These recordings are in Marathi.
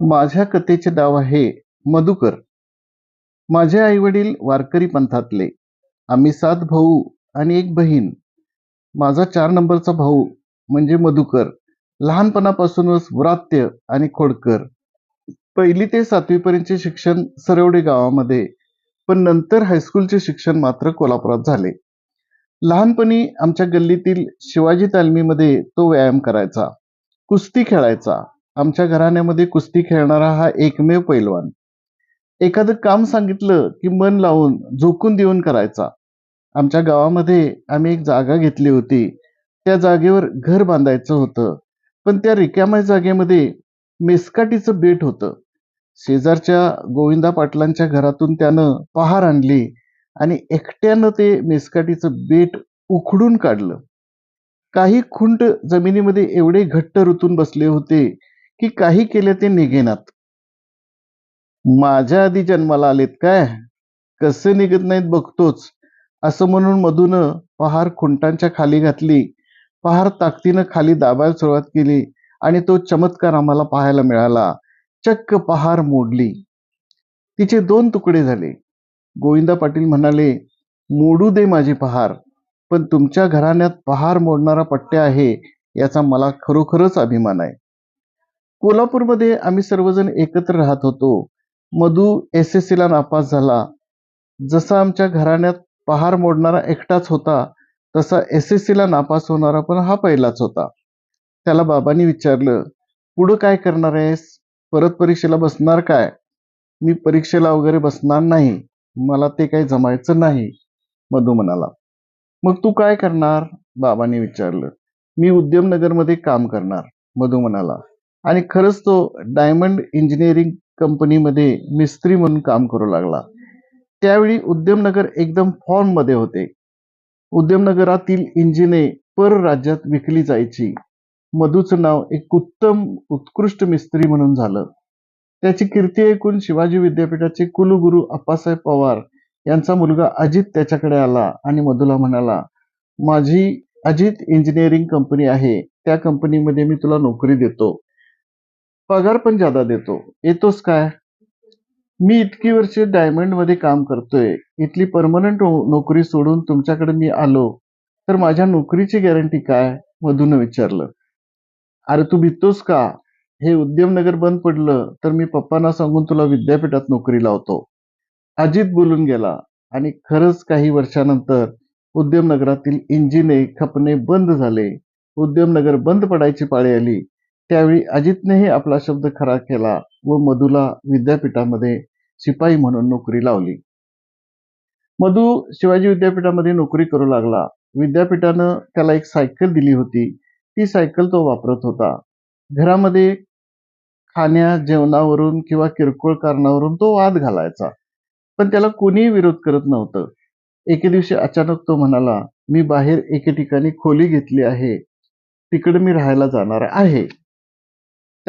माझ्या कथेचे नाव आहे मधुकर. माझे आई वडील वारकरी पंथातले. आम्ही सात भाऊ आणि एक बहीण. माझा चार नंबरचा भाऊ म्हणजे मधुकर. लहानपणापासूनच व्रात्य आणि खोडकर. पहिली ते सातवीपर्यंतचे शिक्षण सरवडे गावामध्ये पण नंतर हायस्कूलचे शिक्षण मात्र कोल्हापुरात झाले. लहानपणी आमच्या गल्लीतील शिवाजी तालमीमध्ये तो व्यायाम करायचा कुस्ती खेळायचा आमच्या घराण्यामध्ये कुस्ती खेळणारा हा एकमेव पैलवान. एखादं काम सांगितलं की मन लावून झोकून देऊन करायचा. आमच्या गावामध्ये आम्ही एक जागा घेतली होती. त्या जागेवर घर बांधायचं होतं. पण त्या रिकाम्या जागेमध्ये मेस्काटीचं बेट होतं. शेजारच्या गोविंदा पाटलांच्या घरातून त्यानं पहार आणली आणि एकट्यानं ते मेस्काटीचं बेट उखडून काढलं. काही खुंट जमिनीमध्ये एवढे घट्ट रुतून बसले होते की काही केले ते निघेनात. माझ्या आधी जन्माला आलेत काय? कसे निघत नाहीत बघतोच. असं म्हणून मधून पहार खुंटांच्या खाली घातली. पहार ताकदीनं खाली दाबायला सुरुवात केली आणि तो चमत्कार आम्हाला पाहायला मिळाला. चक्क पहार मोडली. तिचे दोन तुकडे झाले. गोविंदा पाटील म्हणाले मोडू दे माझी पहार पण तुमच्या घराण्यात पहार मोडणारा पट्ट्या आहे याचा मला खरोखरच अभिमान आहे. कोल्हापूरमध्ये आम्ही सर्वजण एकत्र राहत होतो. मधू एस एस सीला नापास झाला. जसा आमच्या घराण्यात पहार मोडणारा एकटाच होता तसा एस एस सीला नापास होणारा पण हा पहिलाच होता. त्याला बाबांनी विचारलं पुढं काय करणार आहेस? परत परीक्षेला बसणार काय? मी परीक्षेला वगैरे बसणार नाही. मला ते काही जमायचं नाही. मधू म्हणाला. मग तू काय करणार? बाबांनी विचारलं. मी उद्यमनगरमध्ये काम करणार. मधू म्हणाला. आणि खरंच तो डायमंड इंजिनिअरिंग कंपनीमध्ये मिस्त्री म्हणून काम करू लागला. त्यावेळी उद्यमनगर एकदम फॉर्ममध्ये होते. उद्यमनगरातील इंजिने पर राज्यात विकली जायची. मधूचं नाव एक उत्तम उत्कृष्ट मिस्त्री म्हणून झालं. त्याची कीर्ती ऐकून शिवाजी विद्यापीठाचे कुलगुरू अप्पासाहेब पवार यांचा मुलगा अजित त्याच्याकडे आला आणि मधूला म्हणाला माझी अजित इंजिनिअरिंग कंपनी आहे. त्या कंपनीमध्ये मी तुला नोकरी देतो. पगार पण ज्यादा देतो. येतोस काय? मी इतकी वर्षे डायमंडमध्ये काम करतोय. इथली परमनंट हो- नोकरी सोडून तुमच्याकडे मी आलो. तर माझ्या नोकरीची गॅरंटी काय? मधून विचारलं. अरे तू भितोस का? हे उद्यमनगर बंद पडलं तर मी पप्पांना सांगून तुला विद्यापीठात नोकरी लावतो. अजित बोलून गेला. आणि खरंच काही वर्षानंतर उद्यमनगरातील इंजिने खपणे बंद झाले. उद्यमनगर बंद पडायची पाळी आली. त्यावेळी अजितनेही आपला शब्द खरा केला व मधूला विद्यापीठामध्ये शिपाई म्हणून नोकरी लावली. मधू शिवाजी विद्यापीठामध्ये नोकरी करू लागला. विद्यापीठानं त्याला एक सायकल दिली होती. ती सायकल तो वापरत होता. घरामध्ये खाण्या जेवणावरून किंवा किरकोळ कारणावरून तो वाद घालायचा. पण त्याला कोणीही विरोध करत नव्हतं. एके दिवशी अचानक तो म्हणाला मी बाहेर एके ठिकाणी खोली घेतली आहे. तिकडे मी राहायला जाणार आहे.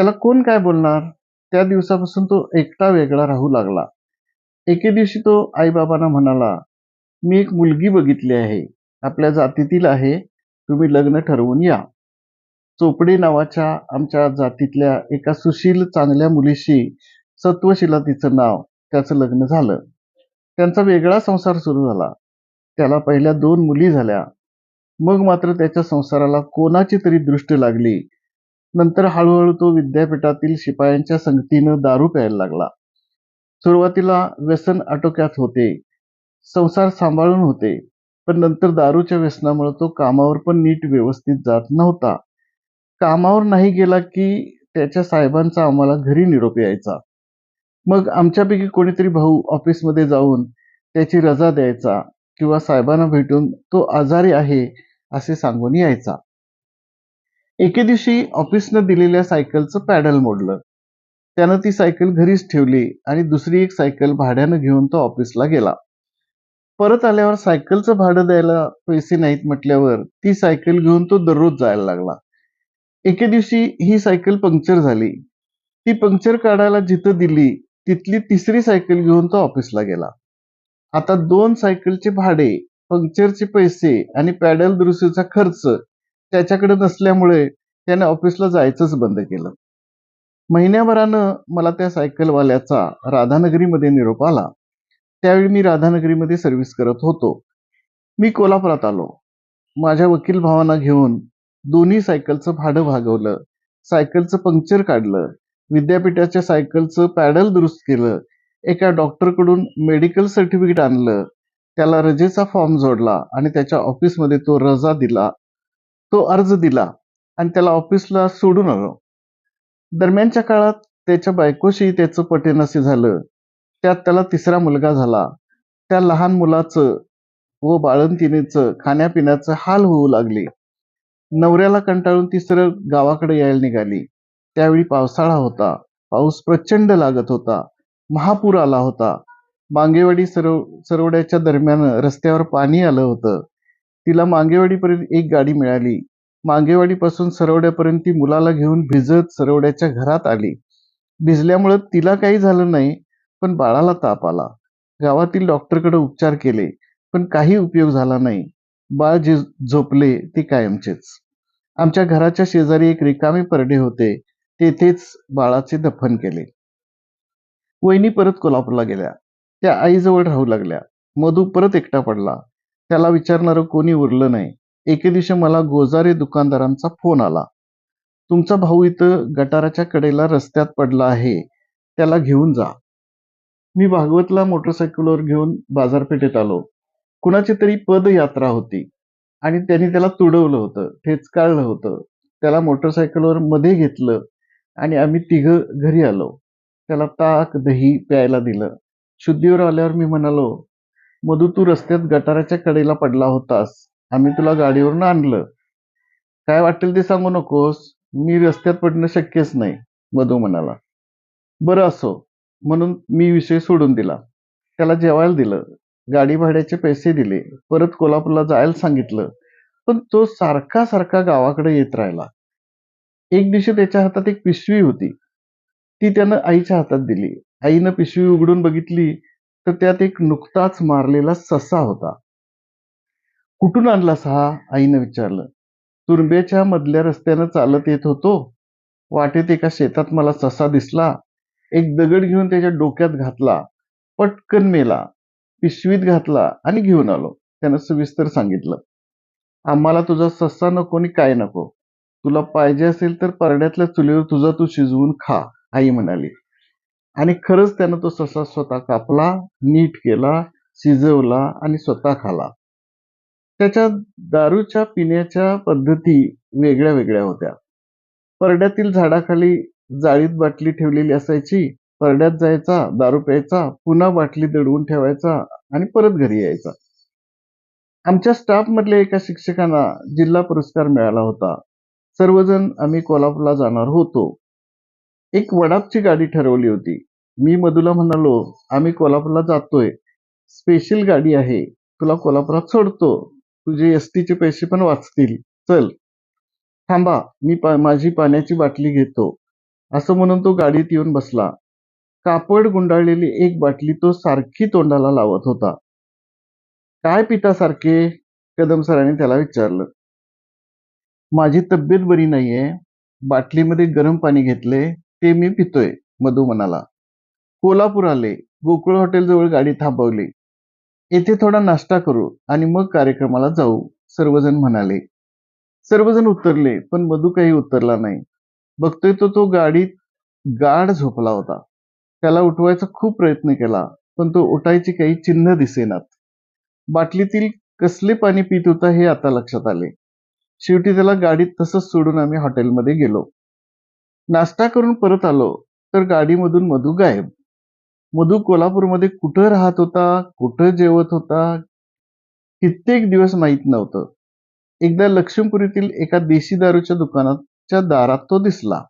त्याला कोण काय बोलणार? त्या दिवसापासून तो एकटा वेगळा राहू लागला. एके दिवशी तो आईबाबांना म्हणाला मी एक मुलगी बघितली आहे. आपल्या जातीतील आहे. तुम्ही लग्न ठरवून या. चोपडे नावाच्या आमच्या जातीतल्या एका सुशील चांगल्या मुलीशी सत्वशिला तिचं नाव त्याचं लग्न झालं. त्यांचा वेगळा संसार सुरू झाला. त्याला पहिल्या दोन मुली झाल्या. मग मात्र त्याच्या संसाराला कोणाची तरी दृष्ट लागली. नंतर हळूहळू तो विद्यापीठातील शिपायांच्या संगतीनं दारू प्यायला लागला. सुरुवातीला व्यसन आटोक्यात होते. संसार सांभाळून होते. पण नंतर दारूच्या व्यसनामुळे तो कामावर पण नीट व्यवस्थित जात नव्हता. कामावर नाही गेला की त्याच्या साहेबांचा आम्हाला घरी निरोप यायचा. मग आमच्यापैकी कोणीतरी भाऊ ऑफिसमध्ये जाऊन त्याची रजा द्यायचा किंवा साहेबांना भेटून तो आजारी आहे असे सांगून यायचा. एके दिवशी ऑफिसनं दिलेल्या सायकलचं पॅडल मोडलं. त्यानं ती सायकल घरीच ठेवली आणि दुसरी एक सायकल भाड्यानं घेऊन तो ऑफिसला गेला. परत आल्यावर सायकलचं भाडं द्यायला पैसे नाहीत म्हटल्यावर ती सायकल घेऊन तो दररोज जायला लागला. एके दिवशी ही सायकल पंक्चर झाली. ती पंक्चर काढायला जिथं दिली तिथली तिसरी सायकल घेऊन तो ऑफिसला गेला. आता दोन सायकलचे भाडे पंक्चरचे पैसे आणि पॅडल दुरुस्तीचा खर्च त्याच्याकडे नसल्यामुळे त्याने ऑफिसला जायचंच बंद केलं. महिन्याभरानं मला त्या सायकलवाल्याचा राधानगरीमध्ये निरोप आला. त्यावेळी मी राधानगरीमध्ये सर्व्हिस करत होतो. मी कोल्हापुरात आलो. माझ्या वकील भावांना घेऊन दोन्ही सायकलचं भाडं भागवलं. सायकलचं पंक्चर काढलं. विद्यापीठाच्या सायकलचं पॅडल दुरुस्त केलं. एका डॉक्टरकडून मेडिकल सर्टिफिकेट आणलं. त्याला रजेचा फॉर्म जोडला आणि त्याच्या ऑफिसमध्ये तो रजा दिला. तो अर्ज दिला आणि त्याला ऑफिसला सोडून आलो. दरम्यानच्या काळात त्याच्या बायकोशी त्याचं पटेनसे झालं. त्यात त्याला तिसरा मुलगा झाला. त्या लहान मुलाचं व बाळंतिणीचं खाण्यापिण्याचं हाल होऊ लागले. नवऱ्याला कंटाळून ती सरळ गावाकडे यायला निघाली. त्यावेळी पावसाळा होता. पाऊस प्रचंड लागत होता. महापूर आला होता. मांगेवाडी सरव सरवड्याच्या दरम्यान रस्त्यावर पाणी आलं होतं. तिला मांगेवाडीपर्यंत एक गाडी मिळाली. मांगेवाडीपासून सरवड्यापर्यंत ती मुलाला घेऊन भिजत सरवड्याच्या घरात आली. भिजल्यामुळं तिला काही झालं नाही पण बाळाला ताप आला. गावातील डॉक्टरकडे उपचार केले पण काही उपयोग झाला नाही. बाळ जे झोपले ते कायमचेच. आमच्या घराच्या शेजारी एक रिकामे परडे होते तेथेच बाळाचे दफन केले. वहिनी परत कोल्हापूरला गेल्या. त्या आईजवळ राहू लागल्या. मधू परत एकटा पडला. त्याला विचारणारं कोणी उरलं नाही. एके दिवशी मला गोजारे दुकानदारांचा फोन आला. तुमचा भाऊ इथं गटाराच्या कडेला रस्त्यात पडला आहे. त्याला घेऊन जा. मी भागवतला मोटरसायकलवर घेऊन बाजारपेठेत आलो. कुणाची तरी पदयात्रा होती आणि त्यांनी त्याला तुडवलं होतं ठेचकाळलं होतं. त्याला मोटरसायकलवर मध्ये घेतलं आणि आम्ही तिघं घरी आलो. त्याला ताक दही प्यायला दिलं. शुद्धीवर आल्यावर मी म्हणालो मधू तू रस्त्यात गटाराच्या कडेला पडला होतास. आम्ही तुला गाडीवरून आणलं. काय वाटेल ते सांगू नकोस. मी रस्त्यात पडणं शक्यच नाही मधू म्हणाला. बरं असो म्हणून मी विषय सोडून दिला. त्याला जेवायला दिलं. गाडी भाड्याचे पैसे दिले. परत कोल्हापूरला जायला सांगितलं. पण तो सारखा सारखा गावाकडे येत राहिला. एक दिवशी त्याच्या हातात एक पिशवी होती. ती त्यानं आईच्या हातात दिली. आईनं पिशवी उघडून बघितली. तर त्यात एक नुकताच मारलेला ससा होता. कुठून आणलास हा आईनं विचारलं. तुरब्याच्या मधल्या रस्त्यानं चालत येत होतो. वाटेत एका शेतात मला ससा दिसला. एक दगड घेऊन त्याच्या डोक्यात घातला. पटकन मेला पिशवीत घातला आणि घेऊन आलो. त्यानं सविस्तर सांगितलं. आम्हाला तुझा सस्सा नको आणि काय नको. तुला पाहिजे असेल तर परड्यातल्या चुलीवर तुझा तू शिजवून खा आई म्हणाली. आणि खरंच त्यानं तो ससा स्वतः कापला नीट केला शिजवला आणि स्वतः खाला. त्याच्या दारूच्या पिण्याच्या पद्धती वेगळ्या वेगळ्या होत्या. परड्यातील झाडाखाली जाळीत बाटली ठेवलेली असायची परड्यात जायचा दारू प्यायचा पुन्हा बाटली दडवून ठेवायचा आणि परत घरी यायचा. आमच्या स्टाफ मधल्या एका शिक्षकांना जिल्हा पुरस्कार मिळाला होता. सर्वजण आम्ही कोल्हापूरला जाणार होतो. एक वडापची गाडी ठरवली होती. मी मधुला म्हणालो आम्ही कोल्हापूरला जातोय. स्पेशल गाडी आहे. तुला कोल्हापुरात सोडतो. तुझे एस चे पैसे पण वाचतील. चल. थांबा. मी पा माझी पाण्याची बाटली घेतो. असं म्हणून तो गाडीत येऊन बसला. कापड गुंडाळलेली एक बाटली तो सारखी तोंडाला लावत होता. काय पिता सारखे? कदम सरांनी त्याला विचारलं. माझी तब्येत बरी नाहीये. बाटलीमध्ये गरम पाणी घेतले ते मी पितोय मधू म्हणाला कोल्हापूर आले गोकुळ हॉटेल जवळ गाडी थांबवली. येथे थोडा नाश्ता करू आणि मग कार्यक्रमाला जाऊ सर्वजण म्हणाले. सर्वजण उतरले पण मधू काही उतरला नाही. बघतोय तो तो गाडीत गाढ झोपला होता. त्याला उठवायचा खूप प्रयत्न केला पण तो उठायची काही चिन्ह दिसेनात. बाटलीतील कसले पाणी पित होता हे आता लक्षात आले. शेवटी त्याला गाडीत तसंच सोडून आम्ही हॉटेलमध्ये गेलो. नाश्ता करून परत आलो तर गाडीमधून मधू गायब. मधू कोल्हापूरमध्ये कुठं राहत होता कुठं जेवत होता कित्येक दिवस माहीत नव्हतं. एकदा लक्ष्मीपुरीतील एका देशी दारूच्या दुकानाच्या दारात तो दिसला.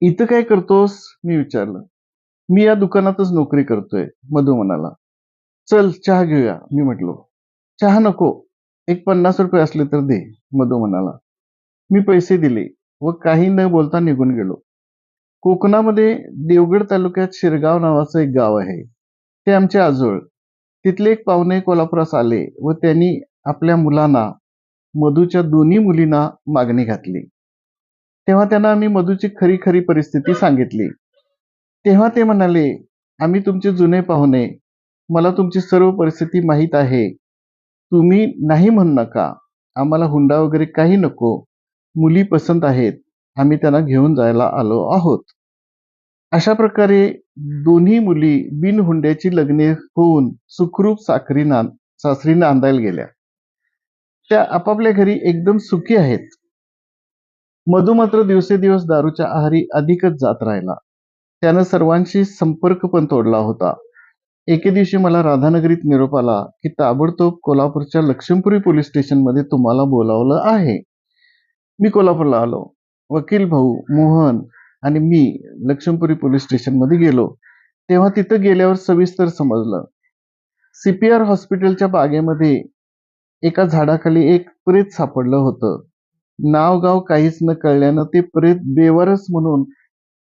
इथं काय करतोस? मी विचारलं. मी या दुकानातच नोकरी करतोय मधू म्हणाला. चल चहा घेऊया मी म्हटलो. चहा नको एक पन्नास रुपये असले तर दे मधू म्हणाला. मी पैसे दिले. व काही न बोलता निघून गेलो. कोकणामध्ये देवगड तालुक्यात शिरगाव नावाचं एक गाव आहे. ते आमचे आजोळ. तिथले एक पाहुणे कोल्हापुरास आले व त्यांनी आपल्या मुलांना मधूच्या दोन्ही मुलींना मागणी घातली. तेव्हा त्यांना आम्ही मधूची खरी खरी परिस्थिती सांगितली. तेव्हा ते म्हणाले आम्ही तुमचे जुने पाहुणे. मला तुमची सर्व परिस्थिती माहीत आहे. तुम्ही नाही म्हणू नका. आम्हाला हुंडा वगैरे काही नको. मुली पसंत आहेत आम्ही त्यांना घेऊन जायला आलो आहोत. अशा प्रकारे दोन्ही मुली बिनहुंड्याची लग्ने होऊन सुखरूप साखरी नांद सासरी नांदायला गेल्या. त्या आपापल्या घरी एकदम सुखी आहेत. मधू मात्र दिवसेदिवस दारूच्या आहारी अधिकच जात राहिला. त्यानं सर्वांशी संपर्क पण तोडला होता. एके दिवशी मला राधानगरीत निरोप आला की ताबडतोब कोल्हापूरच्या लक्ष्मीपुरी पोलीस स्टेशनमध्ये तुम्हाला बोलावलं आहे. मी कोल्हापूरला आलो. वकील भाऊ मोहन आणि मी लक्ष्मीपुरी पोलीस स्टेशनमध्ये गेलो. तेव्हा तिथं गेल्यावर सविस्तर समजलं. सीपीआर हॉस्पिटलच्या बागेमध्ये एका झाडाखाली एक प्रेत सापडलं होतं. नाव गाव काहीच न कळल्यानं ते प्रेत बेवारस म्हणून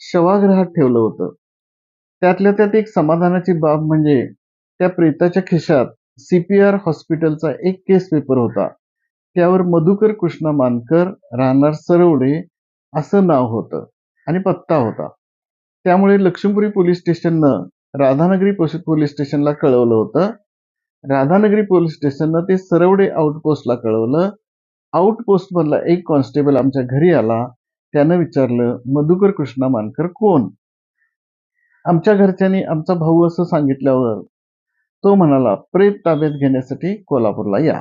शवागृहात ठेवलं होतं. त्यातल्या त्यात एक समाधानाची बाब म्हणजे त्या प्रेताच्या खिशात सीपीआर हॉस्पिटलचा एक केस पेपर होता. त्यावर मधुकर कृष्ण मानकर राहणार सरवडे असं नाव होतं आणि पत्ता होता. त्यामुळे लक्ष्मीपुरी पोलीस स्टेशननं राधानगरी पोस- पोलीस स्टेशनला कळवलं होतं. राधानगरी पोलीस स्टेशननं ते सरवडे आउटपोस्टला कळवलं. आउटपोस्ट मधला एक कॉन्स्टेबल आमच्या घरी आला. त्यानं विचारलं मधुकर कृष्णा मानकर कोण? आमच्या घरच्यांनी आमचा भाऊ असं सांगितल्यावर तो म्हणाला प्रेत ताब्यात घेण्यासाठी कोल्हापूरला या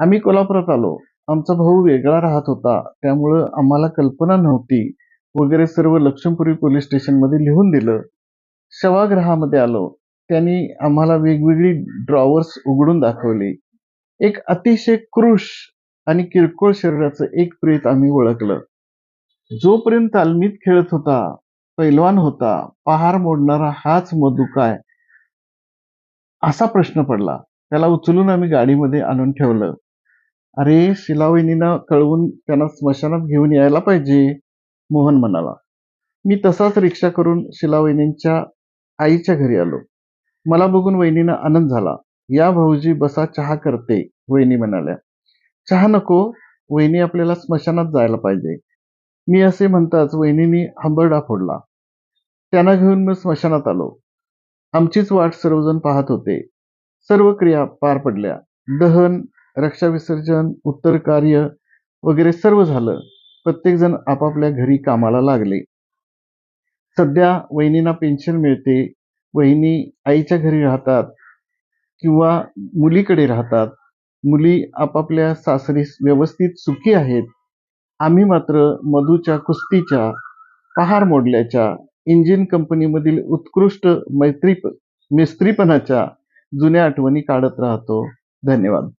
आम्ही कोल्हापुरात आलो. आमचा भाऊ वेगळा राहत होता. त्यामुळं आम्हाला कल्पना नव्हती. वगैरे सर्व लक्ष्मीपुरी पोलीस स्टेशनमध्ये लिहून दिलं. शवागृहामध्ये आलो. त्यांनी आम्हाला वेगवेगळी ड्रॉवर्स उघडून दाखवली. एक अतिशय कृश आणि किरकोळ शरीराचं एक प्रेत आम्ही ओळखलं. जोपर्यंत तालमीत खेळत होता पैलवान होता पहार मोडणारा हाच मधू काय? असा प्रश्न पडला. त्याला उचलून आम्ही गाडीमध्ये आणून ठेवलं. अरे शिलावहिनीनं कळवून त्यांना स्मशानात घेऊन यायला पाहिजे मोहन म्हणाला. मी तसाच रिक्षा करून शिलावहिनींच्या आईच्या घरी आलो. मला बघून वहिनीनं आनंद झाला. या भाऊजी बसा चहा करते वहिनी म्हणाल्या. चहा नको वहिनी आपल्याला स्मशानात जायला पाहिजे. मी असे म्हणताच वहिनीने हंबरडा फोडला. त्यांना घेऊन मी स्मशानात आलो. आमचीच वाट सर्वजण पाहत होते. सर्व क्रिया पार पडल्या. दहन रक्षा विसर्जन उत्तर कार्य वगैरे सर्व झालं. प्रत्येकजण आपापल्या घरी कामाला लागले. सध्या वहिनींना पेन्शन मिळते. वहिनी आईच्या घरी राहतात किंवा मुलीकडे राहतात. मुली आपापल्या सासरी व्यवस्थित सुखी आहेत. आम्ही मात्र मधूच्या कुस्तीच्या पहार मोडल्याच्या इंजिन कंपनीमधील उत्कृष्ट मैत्री मिस्त्रीपणाच्या जुन्या आठवणी काढत राहतो. धन्यवाद.